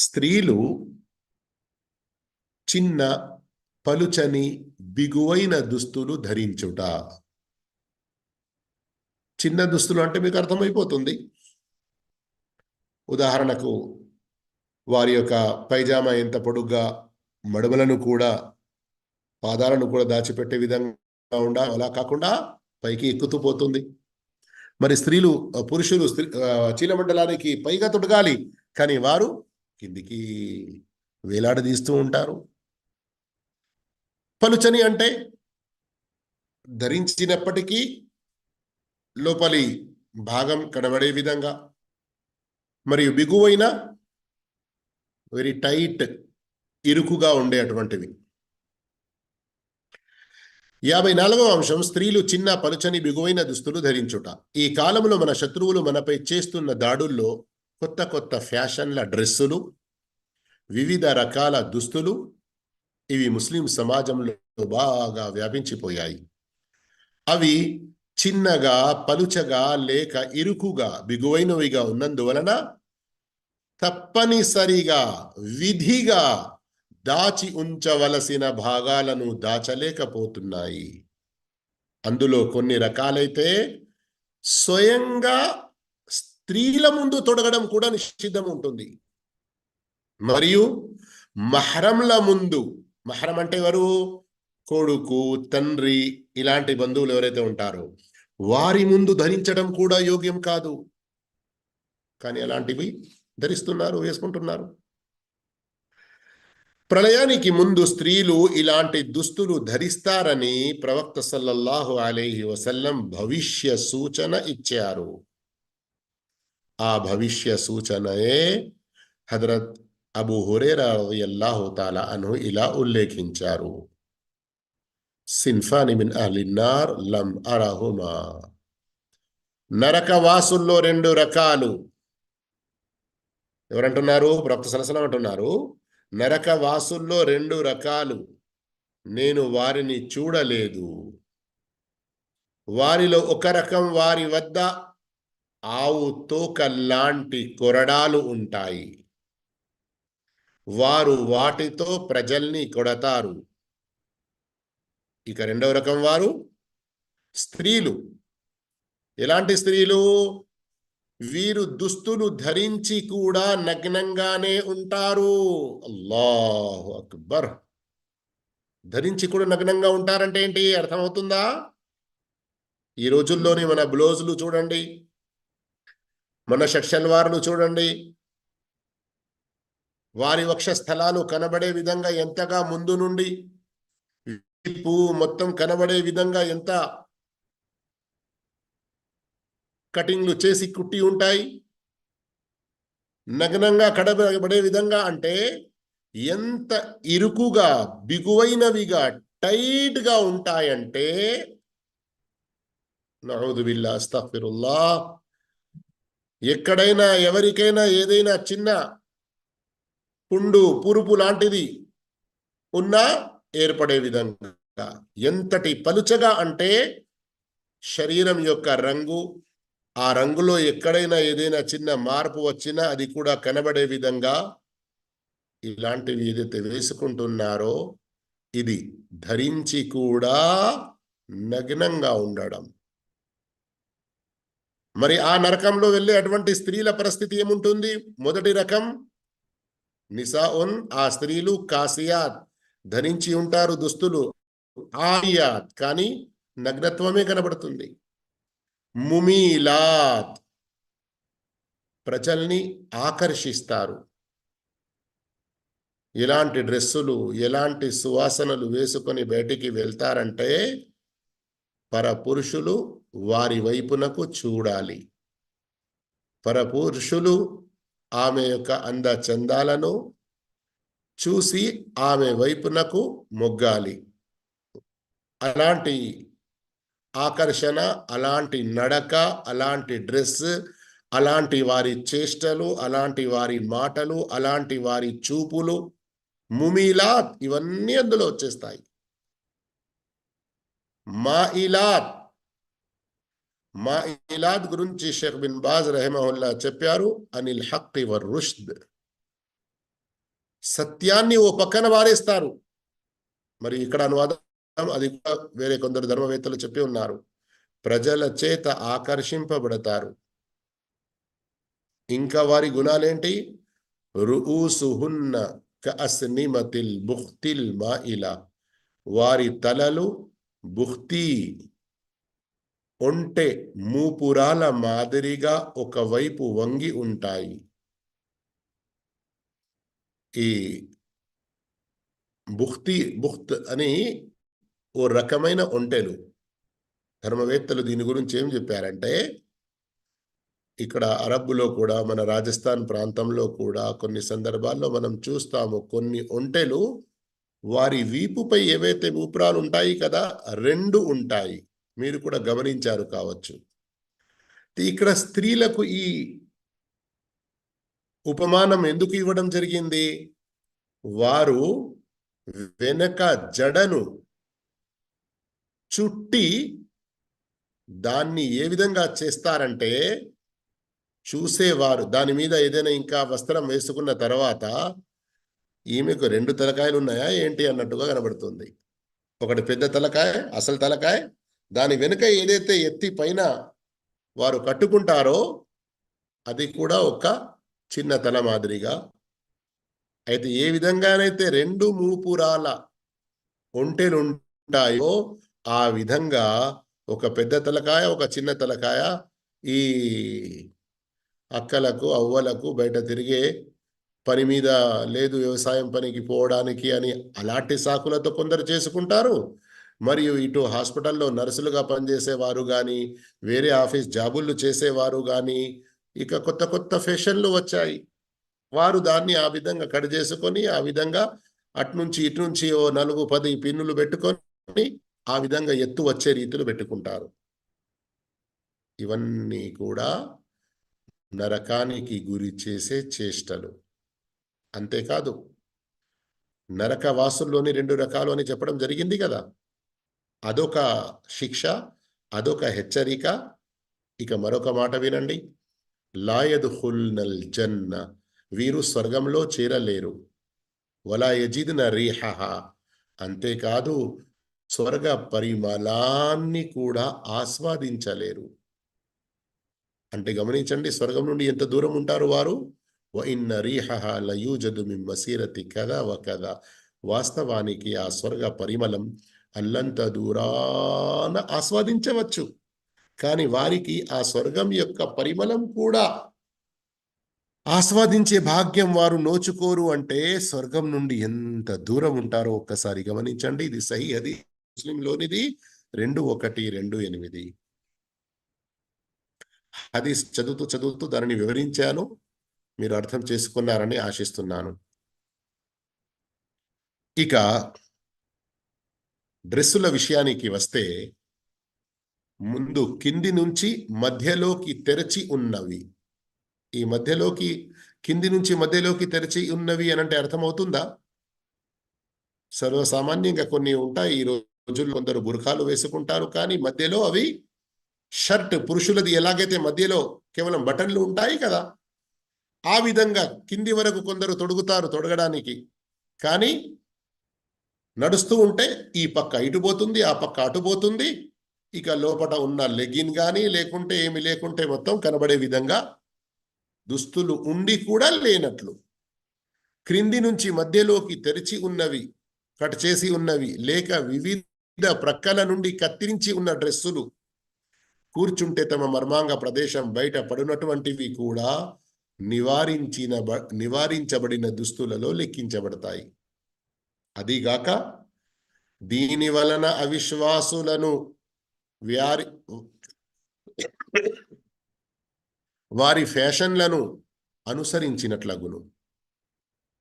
స్త్రీలు చిన్న పలుచని బిగువైన దుస్తులు ధరించుట. చిన్న దుస్తులు అంటే మీకు అర్థమైపోతుంది. ఉదాహరణకు వారి యొక్క పైజామా ఎంత పొడుగ్గా మడుమలను కూడా పాదాలను కూడా దాచిపెట్టే విధంగా ఉండ అలా కాకుండా పైకి ఎక్కుతూ పోతుంది. మరి స్త్రీలు పురుషులు స్త్రీ చీలమండలానికి పైగా తొడగాలి. కానీ వారు కిందికి వేలాడదీస్తూ ఉంటారు. పలుచని అంటే ధరించినప్పటికీ లోపలి భాగం కడబడే విధంగా. మరియు బిగువైన వెరీ టైట్ ఇరుకుగా ఉండే అటువంటివి. యాభై నాలుగవ అంశం స్త్రీలు చిన్న పలుచని బిగువైన దుస్తులు ధరించుట. ఈ కాలంలో మన శత్రువులు మనపై చేస్తున్న దాడుల్లో కొత్త కొత్త ఫ్యాషన్ల డ్రెస్సులు వివిధ రకాల దుస్తులు ఇవి ముస్లిం సమాజంలో బాగా వ్యాపించిపోయాయి. అవి చిన్నగా పలుచగా లేక ఇరుకుగా బిగువైనవిగా ఉన్నందువలన తప్పనిసరిగా విధిగా దాచి ఉంచవలసిన భాగాలను దాచలేకపోతున్నాయి. అందులో కొన్ని రకాలైతే స్వయంగా స్త్రీల ముందు తొడగడం కూడా నిషిద్ధం ఉంటుంది. మరియు మహరంల ముందు మహరం అంటే ఎవరు? కొడుకు తండ్రి ఇలాంటి బంధువులు ఎవరైతే ఉంటారో వారి ముందు ధరించడం కూడా యోగ్యం కాదు. కానీ అలాంటివి ధరిస్తున్నారు వేసుకుంటున్నారు. ప్రళయానికి ముందు స్త్రీలు ఇలాంటి దుస్తులు ధరిస్తారని ప్రవక్త సల్లల్లాహు అలైహి వసల్లం భవిష్య సూచన ఇచ్చారు. ఆ భవిష్య సూచనయే హజరత్ అబు హురేరా అల్లాహు తాలా అను ఇలా ఉల్లేఖించారు సిన్ఫాని మిన్ అహ్లిన్నార్ లం అరహుమా నరకవాసుల్లో రెండు రకాలు ఎవరంటున్నారు? ప్రవక్త సలసలం అంటున్నారు. నరక వాసుల్లో రెండు రకాలు. నేను వారిని చూడలేదు. వారిలో ఒక రకం వారి వద్ద ఆవు తోక లాంటి కొరడాలు ఉంటాయి. వారు వాటితో ప్రజల్ని కొడతారు. ఇక రెండవ రకం వారు స్త్రీలు. ఎలాంటి స్త్రీలు? వీరు దుస్తులు ధరించి కూడా నగ్నంగానే ఉంటారు. అల్లాహు అక్బర్. ధరించి కూడా నగ్నంగా ఉంటారంటే ఏంటి? అర్థమవుతుందా? ఈ రోజుల్లోని మన బ్లౌజులు చూడండి. మన వారులు చూడండి. వారి వక్ష స్థలాలు కనబడే విధంగా ఎంతగా ముందు నుండి మొత్తం కనబడే విధంగా ఎంత కటింగ్లు చేసి కుట్టి ఉంటాయి. నగ్నంగా కడబడే విధంగా అంటే ఎంత ఇరుకుగా బిగువైనవిగా టైట్గా ఉంటాయంటే నహూదుబిల్లా అస్తాఫిరుల్లా ఎక్కడైనా ఎవరికైనా ఏదైనా చిన్న పుండు పురుపు లాంటిది ఉన్నా ఏర్పడే విధంగా. ఎంతటి పలుచగా అంటే శరీరం యొక్క రంగు ఆ రంగులో ఎక్కడైనా ఏదైనా చిన్న మార్పు వచ్చినా అది కూడా కనబడే విధంగా ఇలాంటివి ఏదైతే వేసుకుంటున్నారో ఇది ధరించి కూడా నగ్నంగా ఉండడం. మరి ఆ నరకంలో వెళ్ళే అటువంటి స్త్రీల పరిస్థితి ఏముంటుంది? మొదటి రకం నిసా ఉన్ ఆ స్త్రీలు కాసియాత్ ధరించి ఉంటారు దుస్తులు ఆయాత్ కానీ నగ్నత్వమే కనబడుతుంది. ముమీలాత్ ప్రజల్ని ఆకర్షిస్తారు. ఎలాంటి డ్రెస్సులు ఎలాంటి సువాసనలు వేసుకొని బయటికి వెళ్తారంటే పరపురుషులు వారి వైపునకు చూడాలి. పరపురుషులు ఆమె యొక్క అందచందాలను చూసి ఆమె వైపునకు మొగ్గాలి. అలాంటి ఆకర్షణ అలాంటి నడక అలాంటి డ్రెస్ అలాంటి వారి చేష్టలు అలాంటి వారి మాటలు అలాంటి వారి చూపులు ముమిలాత్ ఇవన్నీ అందులో వచ్చేస్తాయి. మా ఇలాత్ మా ఇలాద్ గురించి షేక్ బిన్ బాజ్ రెహమహుల్లా చెప్పారు అనిల్ హక్ వర్ రుష్ద్. సత్యాన్ని ఓ పక్కన వారేస్తారు. మరి ఇక్కడ అనువాదం అది కూడా వేరే కొందరు ధర్మవేత్తలు చెప్పి ఉన్నారు. ప్రజల చేత ఆకర్షింపబడతారు. ఇంకా వారి గుణాలేంటి? రుఊసుహున్న కఅస్నిమతిల్ మా ఇలా వారి తలలు బుహ్తి ఒంటె మూపురాల మాదిరిగా ఒకవైపు వంగి ఉంటాయి. ఈ బుఖ్తి బుఖ్త్ అని ఓ రకమైన ఒంటెలు. ధర్మవేత్తలు దీని గురించి ఏం చెప్పారంటే ఇక్కడ అరబ్బులో కూడా మన రాజస్థాన్ ప్రాంతంలో కూడా కొన్ని సందర్భాల్లో మనం చూస్తాము కొన్ని ఒంటెలు వారి వీపుపై ఏవైతే మూపురాలు ఉంటాయి కదా రెండు ఉంటాయి. మీరు కూడా గమనించారు కావచ్చు. ఇక్కడ స్త్రీలకు ఈ ఉపమానం ఎందుకు ఇవ్వడం జరిగింది? వారు వెనక జడను చుట్టి దాన్ని ఏ విధంగా చేస్తారంటే చూసేవారు. దాని మీద ఏదైనా ఇంకా వస్త్రం వేసుకున్న తర్వాత ఈమెకు రెండు తలకాయలు ఉన్నాయా ఏంటి అన్నట్టుగా కనబడుతుంది. ఒకటి పెద్ద తలకాయ అసలు తలకాయ దాని వెనుక ఏదైతే ఎత్తి పైన వారు కట్టుకుంటారో అది కూడా ఒక చిన్న తల మాదిరిగా. అయితే ఏ విధంగానైతే రెండు మూపురాల ఒంటెలు ఉంటాయో ఆ విధంగా ఒక పెద్ద తలకాయ ఒక చిన్న తలకాయ ఈ అక్కలకు అవ్వలకు బయట తిరిగే పని మీద లేదు వ్యవసాయం పనికి పోవడానికి అని అలాంటి సాకులతో కొందరు చేసుకుంటారు. మరియు ఇటు హాస్పిటల్లో నర్సులుగా పనిచేసేవారు కానీ వేరే ఆఫీస్ జాబులు చేసేవారు కానీ ఇక కొత్త కొత్త ఫ్యాషన్లు వచ్చాయి. వారు దాన్ని ఆ విధంగా కట్ చేసుకొని ఆ విధంగా అట్నుంచి ఇటు నుంచి ఓ నలుగు పది పిన్నులు పెట్టుకొని ఆ విధంగా ఎత్తు వచ్చే రీతిలో పెట్టుకుంటారు. ఇవన్నీ కూడా నరకానికి గురి చేసే చేష్టలు. అంతేకాదు నరక వాసుల్లోని రెండు రకాలు అని చెప్పడం జరిగింది కదా. అదొక శిక్ష అదొక హెచ్చరిక. ఇక మరొక మాట వినండి. లాయదుహుల్నల్ జన్న వీరు స్వర్గంలో చేరలేరు. వలా యజిద్న రీహహ అంతేకాదు స్వర్గ పరిమళాన్ని కూడా ఆస్వాదించలేరు. అంటే గమనించండి స్వర్గం నుండి ఎంత దూరం ఉంటారు వారు? వ ఇన్న రీహహ లయూజదు మిన్ మసీరతి కదా వ కదా వాస్తవానికి ఆ స్వర్గ పరిమళం అల్లంత దూరాన ఆస్వాదించవచ్చు. కానీ వారికి ఆ స్వర్గం యొక్క పరిమళం కూడా ఆస్వాదించే భాగ్యం వారు నోచుకోరు అంటే స్వర్గం నుండి ఎంత దూరం ఉంటారో ఒక్కసారి గమనించండి. ఇది సహి అది ముస్లింలోనిది రెండు ఒకటి రెండు ఎనిమిది. అది చదువుతూ చదువుతూ దానిని వివరించాను. మీరు అర్థం చేసుకున్నారని ఆశిస్తున్నాను. ఇక డ్రెస్సుల విషయానికి వస్తే ముందు కింది నుంచి మధ్యలోకి తెరచి ఉన్నవి. ఈ మధ్యలోకి కింది నుంచి మధ్యలోకి తెరచి ఉన్నవి అని అంటే అర్థమవుతుందా? సర్వసామాన్యంగా కొన్ని ఉంటాయి. ఈ రోజుల్లో కొందరు బురఖాలు వేసుకుంటారు కానీ మధ్యలో అవి షర్ట్ పురుషులది ఎలాగైతే మధ్యలో కేవలం బటన్లు ఉంటాయి కదా ఆ విధంగా కింది వరకు కొందరు తొడుగుతారు తొడగడానికి. కానీ నడుస్తూ ఉంటే ఈ పక్క ఇటు పోతుంది ఆ పక్క అటు పోతుంది. ఇక లోపల ఉన్న లెగిన్ కానీ లేకుంటే ఏమి లేకుంటే మొత్తం కనబడే విధంగా దుస్తులు ఉండి కూడా లేనట్లు. క్రింది నుంచి మధ్యలోకి తెరిచి ఉన్నవి కట్ చేసి ఉన్నవి లేక వివిధ ప్రక్కల నుండి కత్తిరించి ఉన్న డ్రెస్సులు. కూర్చుంటే తమ మర్మాంగ ప్రదేశం బయట పడినటువంటివి కూడా నివారించిన నివారించబడిన దుస్తులలో లెక్కించబడతాయి. అదిగాక దీని వలన అవిశ్వాసులను వ్యారి వారి ఫ్యాషన్లను అనుసరించినట్లగును.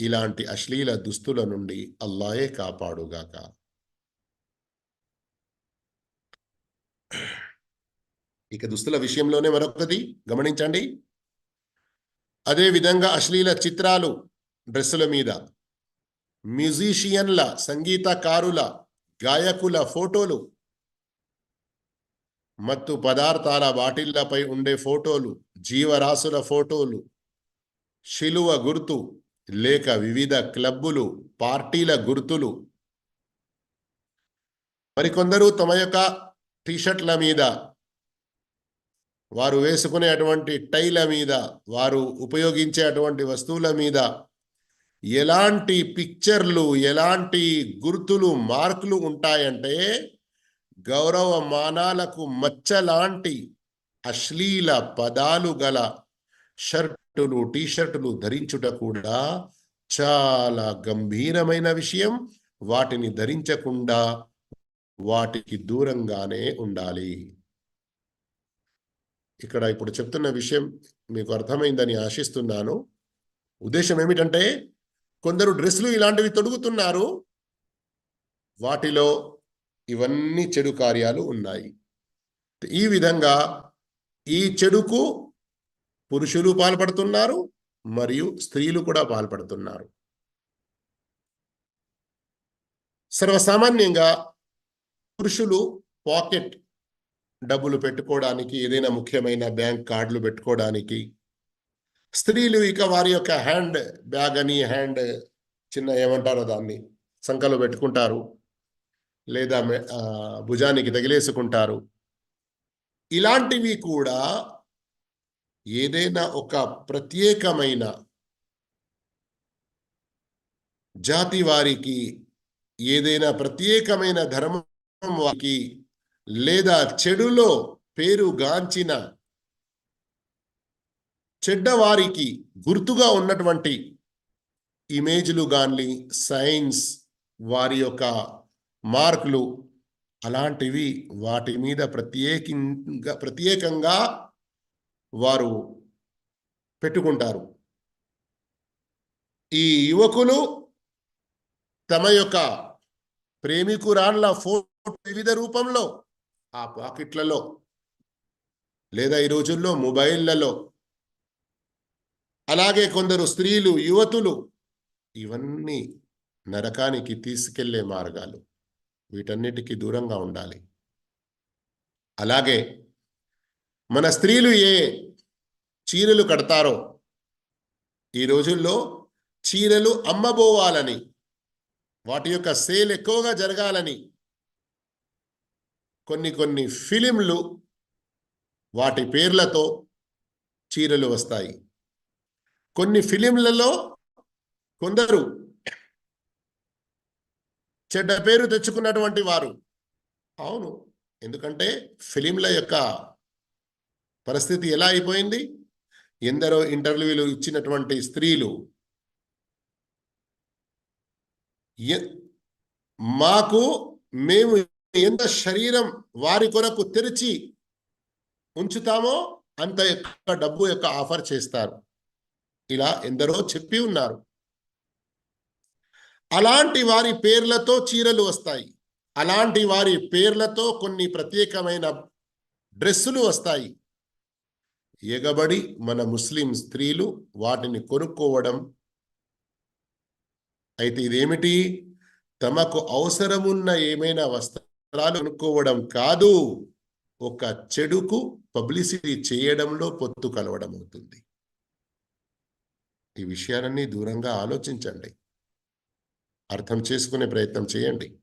ఇలాంటి అశ్లీల దుస్తుల నుండి అల్లాయే కాపాడుగాక. ఇక దుస్తుల విషయంలోనే మరొకటి గమనించండి. అదే విధంగా అశ్లీల చిత్రాలు డ్రెస్సుల మీద మ్యూజిషియన్ల సంగీతకారుల గాయకుల ఫోటోలు. మత్తు పదార్థాల బాటిళ్ళపై ఉండే ఫోటోలు జీవరాశుల ఫోటోలు. శిలువ గుర్తు లేక వివిధ క్లబ్బులు పార్టీల గుర్తులు. మరికొందరు తమ యొక్క టీషర్ట్ల మీద. వారు వేసుకునే అటువంటి టైల మీద వారు ఉపయోగించే అటువంటి వస్తువుల మీద. ఎలాంటి పిక్చర్లు ఎలాంటి గుర్తులు మార్కులు ఉంటాయంటే గౌరవ మానాలకు మచ్చలాంటి అశ్లీల పదాలు గల షర్టులు టీషర్టులు ధరించుట కూడా చాలా గంభీరమైన విషయం. వాటిని ధరించకుండా వాటికి దూరంగానే ఉండాలి. ఇక్కడ ఇప్పుడు చెప్తున్న విషయం మీకు అర్థమైందని ఆశిస్తున్నాను. ఉద్దేశం ఏమిటంటే కొందరు డ్రెస్సులు ఇలాంటివి తొడుగుతున్నారు. వాటిలో ఇవన్నీ చెడు కార్యాలు ఉన్నాయి. ఈ విధంగా ఈ చెడుకు పురుషులు పాల్పడుతున్నారు మరియు స్త్రీలు కూడా పాల్పడుతున్నారు. సర్వసామాన్యంగా పురుషులు పాకెట్ డబ్బులు పెట్టుకోవడానికి ఏదైనా ముఖ్యమైన బ్యాంక్ కార్డులు పెట్టుకోవడానికి స్త్రీలు ఇక వారి యొక్క హ్యాండ్ బ్యాగ్ అని హ్యాండ్ చిన్న ఏమంటారో దాన్ని? సంఖలో పెట్టుకుంటారు. లేదా భుజానికి తగిలేసుకుంటారు. ఇలాంటివి కూడా ఏదైనా ఒక ప్రత్యేకమైన జాతి వారికి ఏదైనా ప్రత్యేకమైన ధర్మం వారికి లేదా చెడులో పేరుగాంచిన చెడ్డవారికి గుర్తుగా ఉన్నటువంటి ఇమేజ్లు కానీ సైన్స్ వారి యొక్క మార్కులు అలాంటివి వాటి మీద ప్రత్యేకంగా ప్రత్యేకంగా వారు పెట్టుకుంటారు. ఈ యువకులు తమ యొక్క ప్రేమికురాళ్ళ ఫోటో వివిధ రూపంలో ఆ పాకెట్లలో లేదా ఈ రోజుల్లో మొబైల్లలో అలాగే కొందరు స్త్రీలు యువతులు ఇవన్నీ నరకానికి తీసుకెళ్ళే మార్గాలు. వీటన్నిటికీ దూరంగా ఉండాలి. అలాగే మన స్త్రీలు ఏ చీరలు కడతారో ఈ రోజుల్లో చీరలు అమ్మబోవాలని వాటి యొక్క సేల్ ఎక్కువగా జరగాలని కొన్ని కొన్ని ఫిలింలు వాటి పేర్లతో చీరలు వస్తాయి. కొన్ని ఫిలింలలో కొందరు చెడ్డ పేరు తెచ్చుకున్నటువంటి వారు. అవును ఎందుకంటే ఫిలింల యొక్క పరిస్థితి ఎలా అయిపోయింది? ఎందరో ఇంటర్వ్యూలు ఇచ్చినటువంటి స్త్రీలు ఎ- మాకు మేము ఎంత శరీరం వారి కొరకు తెరిచి ఉంచుతామో అంత యొక్క డబ్బు యొక్క ఆఫర్ చేస్తారు. ఇలా ఎందరో చెప్పి ఉన్నారు. అలాంటి వారి పేర్లతో చీరలు వస్తాయి. అలాంటి వారి పేర్లతో కొన్ని ప్రత్యేకమైన డ్రెస్సులు వస్తాయి. ఎగబడి మన ముస్లిం స్త్రీలు వాటిని కొనుక్కోవడం. అయితే ఇదేమిటి? తమకు అవసరమున్న ఏమైనా వస్త్రాలు కొనుక్కోవడం కాదు. ఒక చెడుకు పబ్లిసిటీ చేయడంలో పొత్తు కలవడం అవుతుంది. ఈ విషయాలన్నీ దూరంగా ఆలోచించండి. అర్థం చేసుకునే ప్రయత్నం చేయండి.